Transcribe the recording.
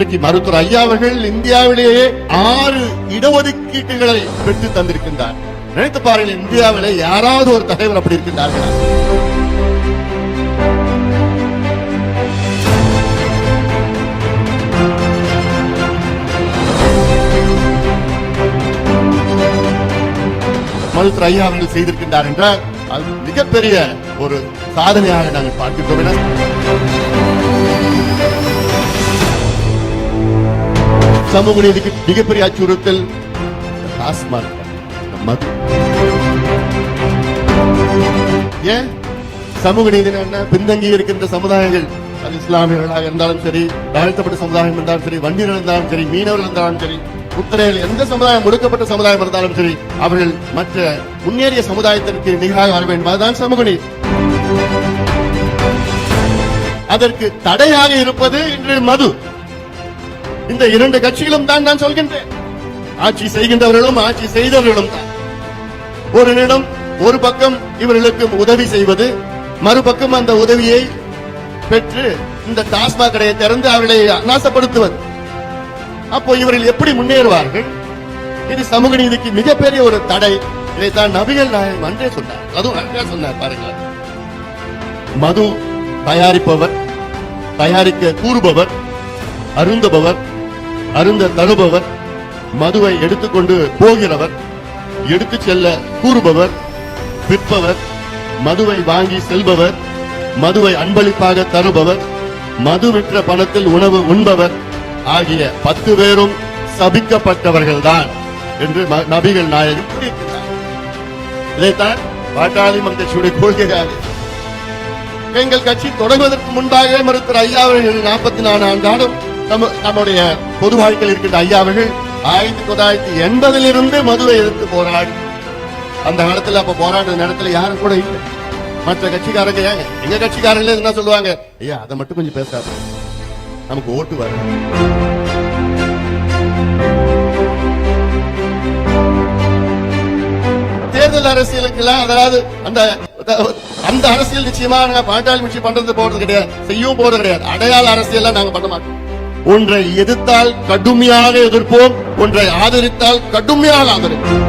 இன்னைக்கு மருத்துவர் ஐயா அவர்கள் இந்தியாவிலேயே ஆறு இடஒதுக்கீட்டுகளை பெற்று தந்திருக்கின்றார். நினைத்து பாருங்கள் இந்தியாவிலே யாராவது ஒரு தலைவர் அப்படி இருக்கின்றார்களா? மருத்துவர் ஐயா அவர்கள் செய்திருக்கின்றார் என்றால் அது மிகப்பெரிய ஒரு சாதனையாக நாங்கள் பார்க்கின்றோம் என சமூக நீதிக்கு மிகப்பெரிய அச்சுறுத்தல். டாஸ்மாக். மது. ஏன்? சமூக நீதி என்ன? பின்தங்கி இருக்கின்ற சமுதாயங்கள். அது இஸ்லாமியர்களாக இருந்தாலும் சரி தாழ்த்தப்பட்ட சமுதாயம் இருந்தாலும் சரி வண்டியர்கள் இருந்தாலும் சரி மீனவர்கள் இருந்தாலும் சரி உத்தரையில் எந்த சமுதாயம் ஒடுக்கப்பட்ட சமுதாயம் இருந்தாலும் சரி அவர்கள் மற்ற முன்னேறிய சமுதாயத்திற்கு நிகராக வர வேண்டும். அதுதான் சமூக நீதி அதற்கு தடையாக இருப்பது இன்று மது. இந்த இரண்டு கட்சிகளும் தான் நான் சொல்கின்றேன். ஆட்சி செய்கின்றவர்களும் ஆட்சி செய்தவர்களும் தான். ஒரு நிமிடம் ஒரு பக்கம் இவர்களுக்கு உதவி செய்வது மறுபக்கம் அந்த உதவியை பெற்று இந்த டாஸ்மாக் கடையை திறந்து அவர்களை நாசப்படுத்துவது. அப்போ இவர்கள் எப்படி முன்னேறுவார்கள்? இது சமூக நீதிக்கு மிகப்பெரிய ஒரு தடை. இதைத்தான் நபிகள் நாயகம் அன்றே சொன்னார். அதுவும் அன்றே சொன்னார் பாருங்கள் மது தயாரிப்பவர் தயாரிக்க கூறுபவர் அருந்துபவர் அருந்த தருபவர் மதுவை எடுத்துக்கொண்டு போகிறவர் எடுத்து செல்ல கூறுபவர் விற்பவர் மதுவை வாங்கி செல்பவர் மதுவை அன்பளிப்பாக தருபவர் மது விற்ற பணத்தில் உணவு உண்பவர் ஆகிய பத்து பேரும் சபிக்கப்பட்டவர்கள்தான் என்று நபிகள் நாயகம் இதைத்தான் பாட்டாளி மக்களுடைய கொள்கையாக. எங்கள் கட்சி தொடங்குவதற்கு முன்பாக மருத்துவர் ஐயா அவர்கள் நாற்பத்தி நாலு ஆண்டாலும் நம்ம நம்முடைய பொது வாழ்க்கையில் இருக்கின்ற ஐயா அவர்கள் ஆயிரத்தி தொள்ளாயிரத்தி எண்பதிலிருந்து மதுவை எதிர்த்து போராடி. அந்த காலத்துல அப்ப போராடுற நேரத்துல யாரும் கூட இல்லை. மற்ற கட்சிக்காரங்க ஏங்க எங்க கட்சிக்காரங்களே என்ன சொல்லுவாங்க? ஐயா அதை மட்டும் கொஞ்சம் பேசாத. நமக்கு ஓட்டு வர தேர்தல் அரசியலுக்கெல்லாம் அதாவது அந்த அந்த அரசியல் நிச்சயமா நாங்க பாட்டாளி கட்சி பண்றது போறது கிடையாது. செய்யவும் போறது கிடையாது. அடையாள அரசியல் நாங்க பண்ண மாட்டோம். ஒன்றை எதிர்த்தால் கடுமையாக எதிர்ப்போம் ஒன்றை ஆதரித்தால் கடுமையாக ஆதரிப்போம்.